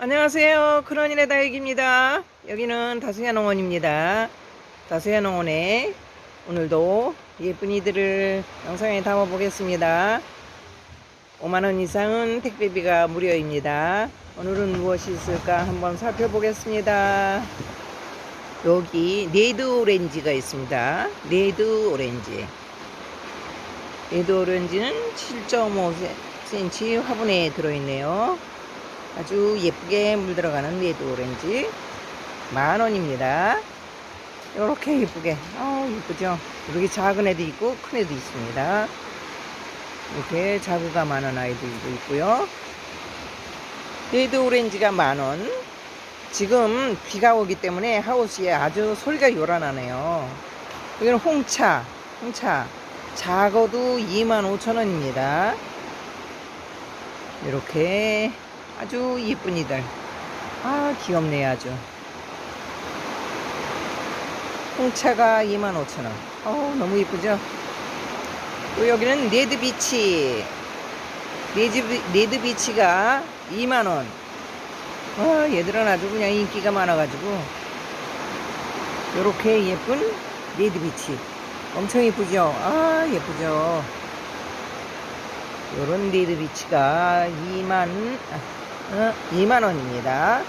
안녕하세요. 크로니의 다육입니다. 여기는 다수야 농원입니다. 다수야 농원에 오늘도 예쁜 이들을 영상에 담아 보겠습니다. 5만원 이상은 택배비가 무료입니다. 오늘은 무엇이 있을까 한번 살펴보겠습니다. 여기 레드 오렌지가 있습니다. 레드 오렌지. 레드 오렌지는 7.5cm 화분에 들어있네요. 아주 예쁘게 물들어가는 레드 오렌지 만 원입니다. 이렇게 예쁘게 아 예쁘죠? 이렇게 작은 애도 있고 큰 애도 있습니다. 이렇게 자구가 만원 아이들도 있고요. 레드 오렌지가 만 원. 지금 비가 오기 때문에 하우스에 아주 소리가 요란하네요. 여기는 홍차, 홍차 작어도 2만 5천 원입니다. 이렇게 아주 예쁜 이들. 아, 귀엽네, 아주. 홍차가 25,000원. 어우, 너무 예쁘죠? 또 여기는 레드비치. 레드, 레드비치가 2만원. 아, 얘들은 아주 그냥 인기가 많아가지고. 요렇게 예쁜 레드비치. 엄청 예쁘죠? 아, 예쁘죠? 요런 레드비치가 2만, 어, 2만 원입니다.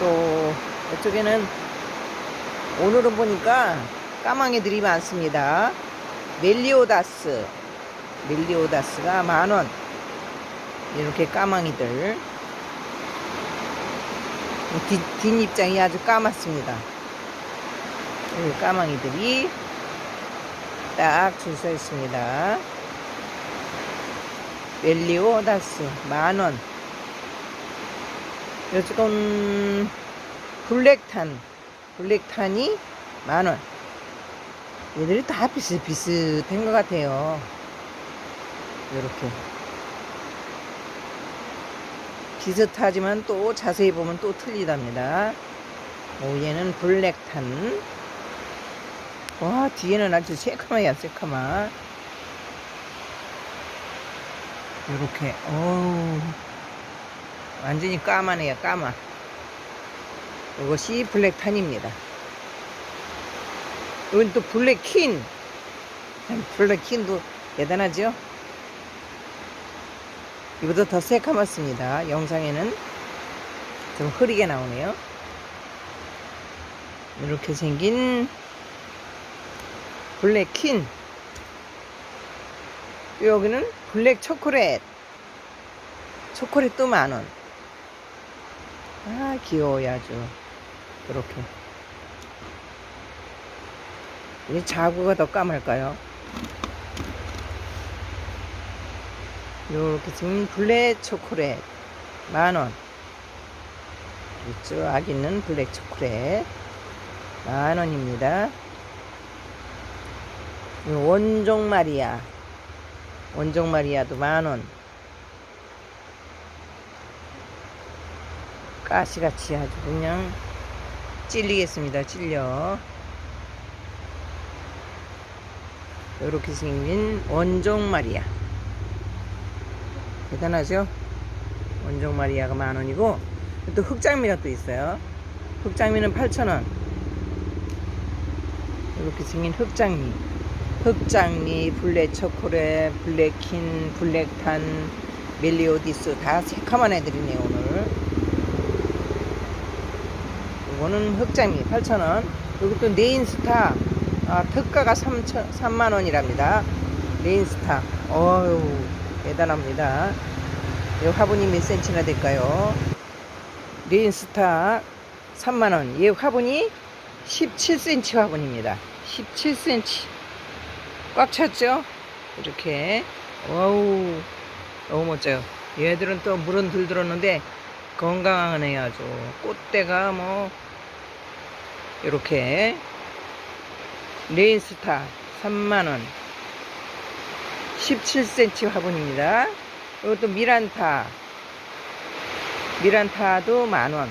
또 이쪽에는 오늘은 보니까 까망이들이 많습니다. 멜리오다스, 멜리오다스가 만 원. 이렇게 까망이들. 뒷, 뒷입장이 아주 까맣습니다. 이 까망이들이 딱 줄 서 있습니다. 멜리오다스 만원. 요즘 블랙탄 블랙탄이 만원. 얘들이 다 비슷비슷한 것 같아요. 이렇게. 비슷하지만 또 자세히 보면 또 틀리답니다. 오, 얘는 블랙탄. 와 뒤에는 아주 새카마야 새카마 이렇게. 어우. 완전히 까마네요 까마 이것이 블랙 탄입니다. 이건 또 블랙 퀸. 블랙 퀸도 대단하죠? 이보다 더 새카맣습니다. 영상에는 좀 흐리게 나오네요. 이렇게 생긴 블랙 퀸. 여기는 블랙 초콜릿. 초콜릿도 만원. 아 귀여워요 아주. 이렇게. 이 자구가 더 까말까요? 이렇게 생긴 블랙 초콜릿 만원. 있죠 아기는 블랙 초콜릿 만원입니다. 원종 마리아 원종 마리아도 만원. 가시같이 아주 그냥 찔리겠습니다 찔려. 이렇게 생긴 원종 마리아. 대단하죠? 원종 마리아가 만원이고 또 흑장미가 또 있어요. 흑장미는 8천원. 이렇게 생긴 흑장미 흑장미, 블랙 초콜릿, 블랙킨, 블랙탄, 멜리오디스 다 새카만 애들이네요 오늘. 이거는 흑장미 8,000원. 여기 또 네인스타 아, 특가가 3천, 3만원이랍니다. 네인스타. 어휴 대단합니다. 이 화분이 몇 센치나 될까요? 네인스타 3만원. 이 화분이 17cm 화분입니다. 17cm 꽉 찼죠? 이렇게. 와우. 너무 멋져요. 얘들은 또 물은 들 들었는데 건강하네요 아주. 꽃대가 뭐 이렇게. 레인스타 3만원. 17cm 화분입니다. 이것도 미란타. 미란타도 만원.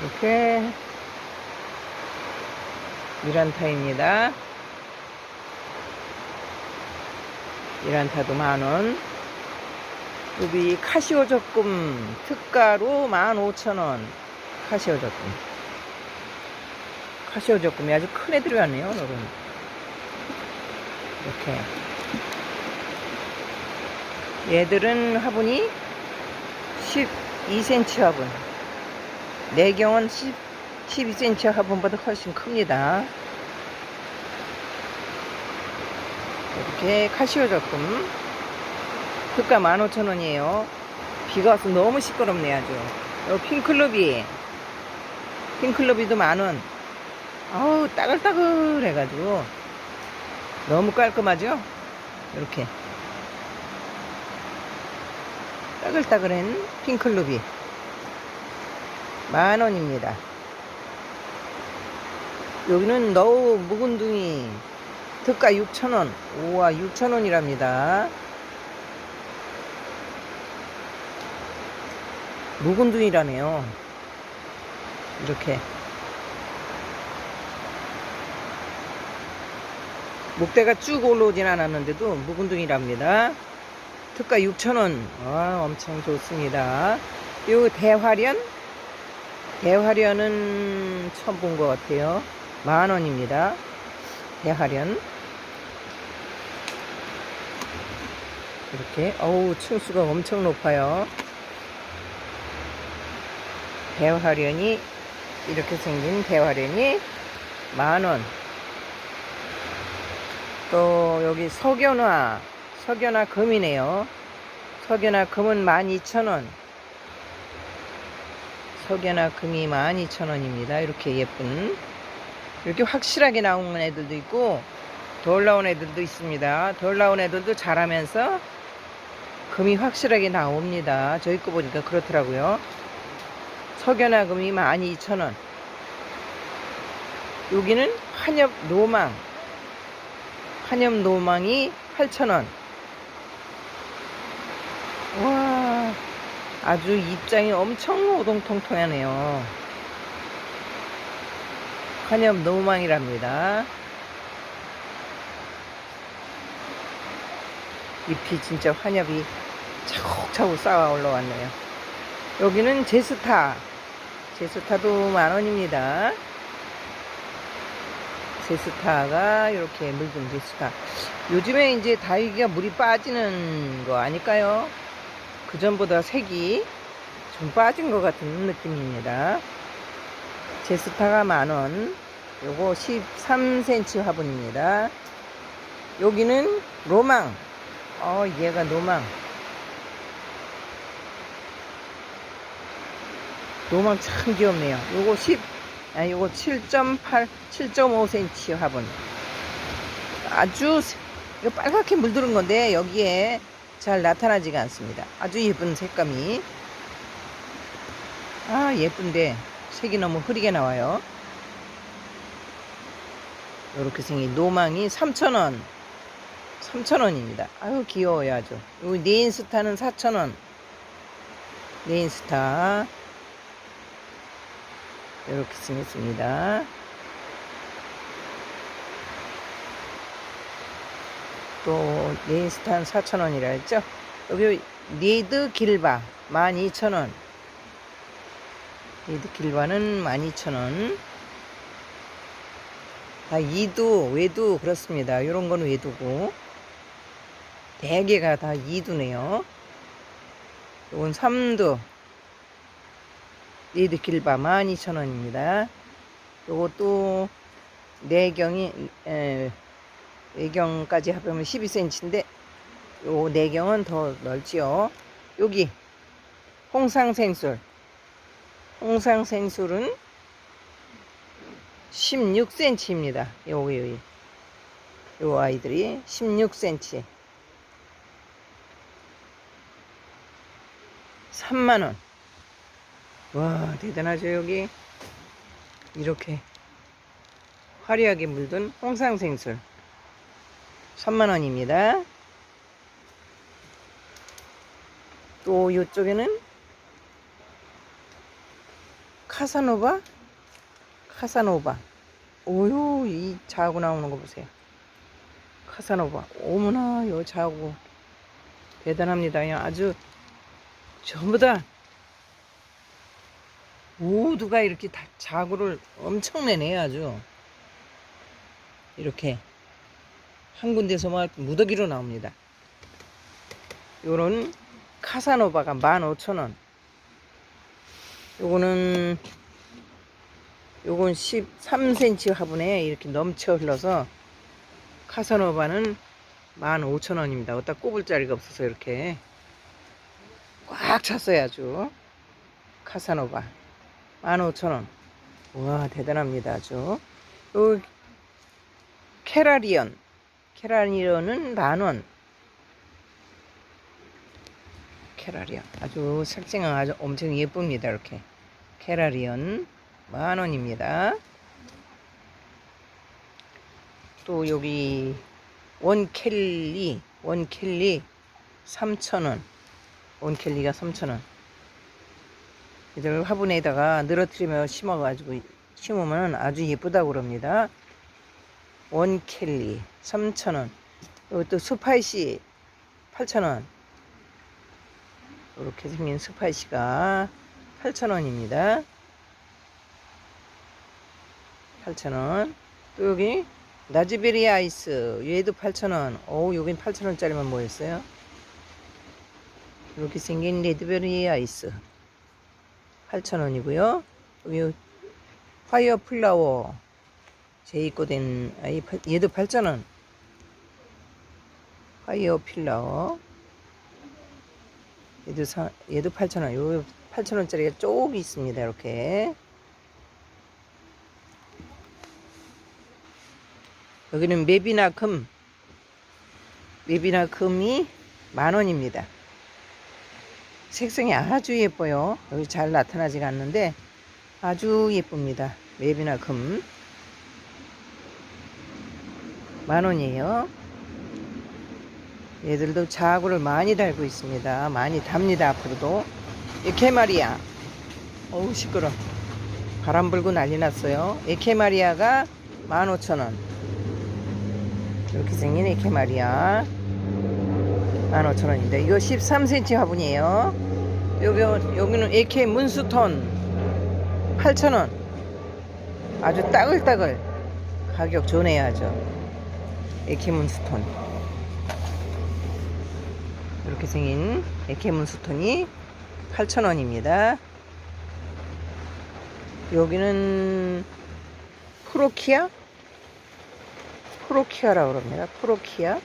이렇게. 미란타입니다 미란타도 만원 여기 카시오 적금 특가로 15,000원. 카시오 적금. 카시오 적금이 아주 큰 애들이 왔네요, 여러분. 이렇게. 얘들은 화분이 12cm 화분. 내경은 10, 12cm 화분보다 훨씬 큽니다. 이렇게 카시오 적금. 특가 15,000원이에요. 비가 와서 너무 시끄럽네, 아주. 요 핑클럽이, 핑클럽이도 만원. 아우, 따글따글 해가지고. 너무 깔끔하죠? 이렇게. 따글따글한 핑클럽이. 만원입니다. 여기는 너우 묵은둥이. 특가 6,000원. 우와, 6,000원이랍니다. 묵은둥이라네요. 이렇게. 목대가 쭉 올라오진 않았는데도 묵은둥이랍니다. 특가 6,000원. 아, 엄청 좋습니다. 요 대화련? 대화련은 처음 본 것 같아요. 만 원입니다. 대화련. 이렇게, 어우, 층수가 엄청 높아요. 대화련이 이렇게 생긴 대화련이 만원. 또 여기 석연화 석연화 금이네요. 석연화 금은 12,000원. 석연화 금이 12,000원입니다. 이렇게 예쁜. 이렇게 확실하게 나온 애들도 있고 덜 나온 애들도 있습니다. 덜 나온 애들도 자라면서 금이 확실하게 나옵니다 저희 거 보니까 그렇더라고요 석연화 금이 12,000원. 여기는 한엽 노망. 한엽 노망이 8,000원. 와, 아주 입장이 엄청 오동통통하네요. 한엽 노망이랍니다. 잎이 진짜 환엽이 차곡차곡 쌓아 올라왔네요. 여기는 제스타. 제스타도 만원입니다. 제스타가 이렇게 묽은 제스타. 요즘에 이제 다육이가 물이 빠지는 거 아닐까요? 그전보다 색이 좀 빠진 것 같은 느낌입니다. 제스타가 만원. 요거 13cm 화분입니다. 여기는 로망. 어, 얘가 노망. 노망 참 귀엽네요. 요거 10, 아, 요거 7.8, 7.5cm 화분. 아주, 세- 이거 빨갛게 물들은 건데, 여기에 잘 나타나지가 않습니다. 아주 예쁜 색감이. 아, 예쁜데, 색이 너무 흐리게 나와요. 요렇게 생긴 노망이 3,000원. 3,000원입니다. 아유, 귀여워요, 아주. 요 네인스타는 4,000원. 네인스타. 이렇게 생겼습니다. 또 네인스탄 4,000원이라 했죠. 여기 리드 길바 12,000원. 리드 길바는 12,000원. 다 이두, 외두 그렇습니다. 이런 건 외두고 대개가 다 이두네요. 이건 삼두. 리드 길바 12,000원입니다. 요것도 내경이 에, 외경까지 합하면 12cm인데 요 내경은 더 넓지요. 여기 홍상생술 홍상생술은 16cm입니다. 요기 요기 요 아이들이 16cm 3만원 와 대단하죠 여기. 이렇게 화려하게 물든 홍상생술. 3만원입니다. 또 이쪽에는 카사노바? 카사노바. 오요 이 자고 나오는 거 보세요. 카사노바. 어머나 요 자고. 대단합니다. 아주 전부 다 모두가 이렇게 다 자구를 엄청 내네 아주 이렇게 한 군데서 막 무더기로 나옵니다. 요런 카사노바가 15,000원. 요거는 요건 13cm 화분에 이렇게 넘쳐 흘러서 카사노바는 15,000원입니다. 어디다 꼽을 자리가 없어서 이렇게 꽉 찼어요 아주 카사노바 15,000원. 와 대단합니다 아주. 요 캐라리언. 캐라리언은 만원. 캐라리언. 아주 색상은 아주 엄청 예쁩니다 이렇게. 캐라리언 만원입니다. 또 여기 원켈리 원켈리 3,000원. 원켈리가 3,000원 이들 화분에다가 늘어뜨리며 심어가지고 심으면 아주 예쁘다고 그럽니다. 원켈리 3,000원. 이것도 스파이시 8,000원. 이렇게 생긴 스파이시가 8,000원입니다. 8,000원. 또 여기 라즈베리 아이스 얘도 8,000원. 오 여긴 8,000원짜리만 뭐였어요? 이렇게 생긴 레드베리 아이스 8,000원이고요. 여기 파이어 플라워 제이거 된 아이 팔- 얘도 8,000원. 파이어 플라워. 얘도 사, 얘도 8,000원. 요 8,000원짜리가 쪽이 있습니다 이렇게. 여기는 맵이나 금. 맵이나 금이 만 원입니다 색상이 아주 예뻐요. 여기 잘 나타나지가 않는데 아주 예쁩니다. 맵이나 금. 만원이에요. 얘들도 자구를 많이 달고 있습니다. 많이 답니다 앞으로도. 에케마리아. 어우 시끄러. 바람 불고 난리 났어요. 에케마리아가 15,000원. 이렇게 생긴 에케마리아 15,000원인데 이거 13cm 화분이에요. 여기, 여기는 에케 문수톤 8,000원. 아주 따글따글 가격 아주 에케 문수톤 이렇게 생긴 에케 문수톤이 8,000원입니다. 여기는 프로키아? 프로키아라고 그럽니다. 프로키아.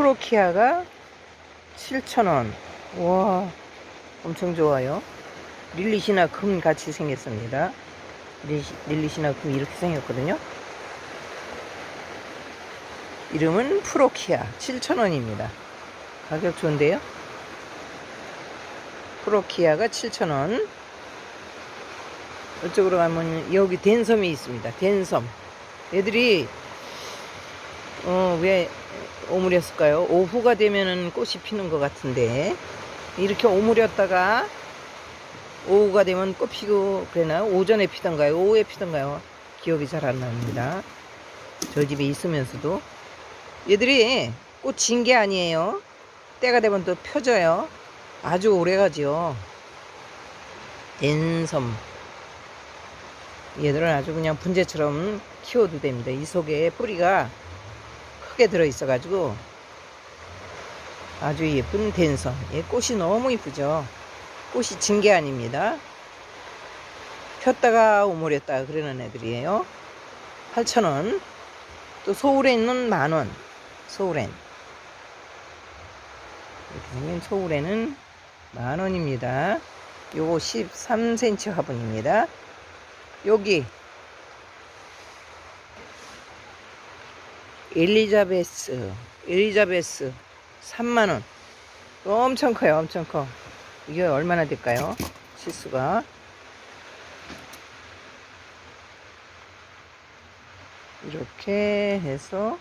프로키아가 7,000원. 와, 엄청 좋아요. 릴리시나 금 같이 생겼습니다. 릴리시- 릴리시나 금 이렇게 생겼거든요. 이름은 프로키아. 7,000원입니다. 가격 좋은데요? 프로키아가 7,000원. 이쪽으로 가면 여기 댄섬이 있습니다. 댄섬. 얘들이 어, 왜 오므렸을까요? 오후가 되면은 꽃이 피는 것 같은데 이렇게 오므렸다가 오후가 되면 꽃 피고 그래나 오전에 피던가요? 오후에 피던가요? 기억이 잘 안 납니다. 저 집에 있으면서도 얘들이 꽃 진 게 아니에요. 때가 되면 또 펴져요. 아주 오래 가지요. 댄섬. 얘들은 아주 그냥 분재처럼 키워도 됩니다. 이 속에 뿌리가 크게 들어 있어 가지고 아주 예쁜 댄섬. 얘 꽃이 너무 이쁘죠. 꽃이 진게 아닙니다. 폈다가 오므렸다가 그러는 애들이에요. 8,000원. 또 소울에는 만원. 소울엔. 이렇게 생긴 소울에는 만원입니다. 요거 13cm 화분입니다. 여기 엘리자베스 엘리자베스 3만원. 엄청 커요 엄청 커. 이게 얼마나 될까요? 치수가. 이렇게 해서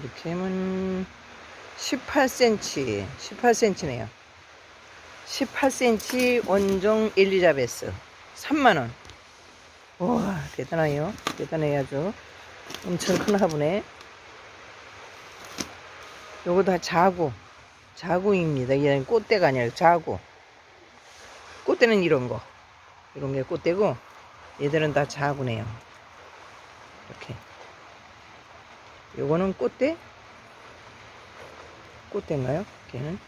이렇게 하면 18cm 18cm네요. 18cm 원종 엘리자베스 3만원 와 대단해요. 대단해 아주 엄청 큰 화분에. 요거 다 자구. 자구입니다. 얘는 꽃대가 아니라 자구. 꽃대는 이런 거. 이런 게 꽃대고 얘들은 다 자구네요. 이렇게. 요거는 꽃대? 꽃대인가요? 걔는?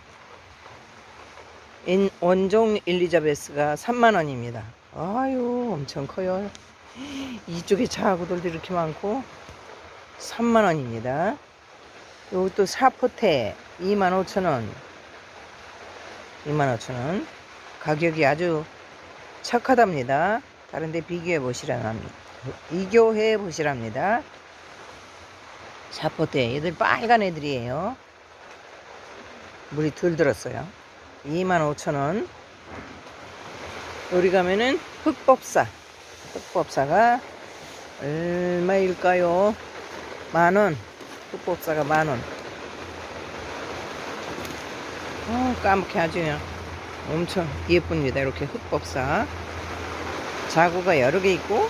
인- 원종 일리자베스가 3만원입니다 아유 엄청 커요. 이쪽에 자구들도 이렇게 많고 3만원입니다. 요것도 사포테 25,000원. 25,000원. 가격이 아주 착하답니다. 다른데 비교해 보시랍니다. 비교해 보시랍니다. 사포테. 얘들 빨간 애들이에요. 물이 덜 들었어요. 25,000원 여기 가면은 흑법사. 흑법사가 얼마일까요? 만원. 흑법사가 만원. 어, 까맣게 아주 그냥. 엄청 예쁩니다. 이렇게 흑법사. 자구가 여러 개 있고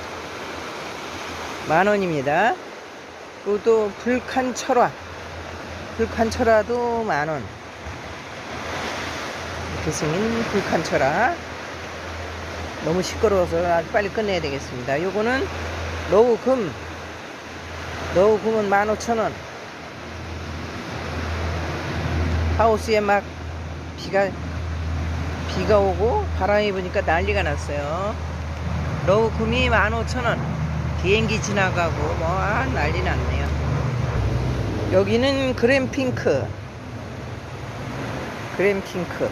만원입니다. 그리고 또 불칸 철화. 불칸 철화도 만원. 이렇게 생긴 불칸 철화 너무 시끄러워서 아주 빨리 끝내야 되겠습니다. 요거는 로우 금. 로우 금은 15,000원. 하우스에 막 비가 비가 오고 바람이 부니까 난리가 났어요. 로우 금이 15,000원. 비행기 지나가고 뭐 아, 난리 났네요. 여기는 그램 핑크. 그램 핑크.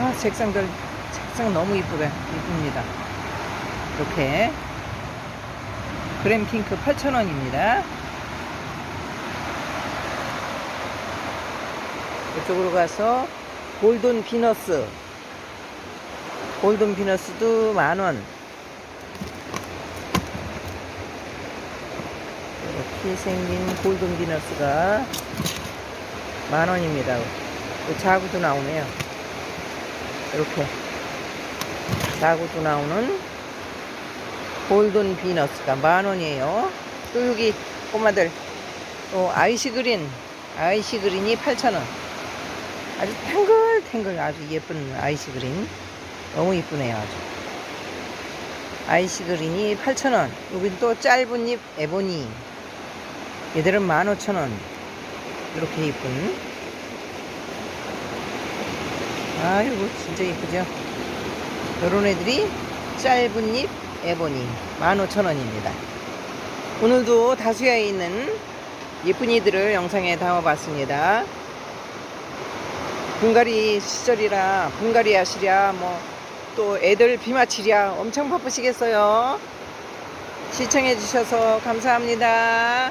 아 색상들 색상 너무 이쁘게 이쁩니다. 이렇게. 그램 핑크 8,000원입니다. 이쪽으로 가서 골든 비너스. 골든 비너스도 만원. 이렇게 생긴 골든 비너스가 만원입니다. 자구도 나오네요. 이렇게 자구도 나오는 골든 비너스가 만원이에요. 또 여기 꼬마들 또 아이시 그린 아이시 그린이 8,000원. 아주 탱글탱글 아주 예쁜 아이시 그린. 너무 이쁘네요 아주. 아이시 그린이 8,000원. 여긴 또 짧은 잎 에보니. 얘들은 15,000원. 이렇게 이쁜. 아 이거 진짜 이쁘죠 요런 애들이 짧은 잎 에보니 15,000원입니다. 오늘도 다수야에 있는 예쁜이들을 영상에 담아봤습니다. 분갈이 시절이라 분갈이 하시랴 뭐 또 애들 비 맞히랴 엄청 바쁘시겠어요. 시청해 주셔서 감사합니다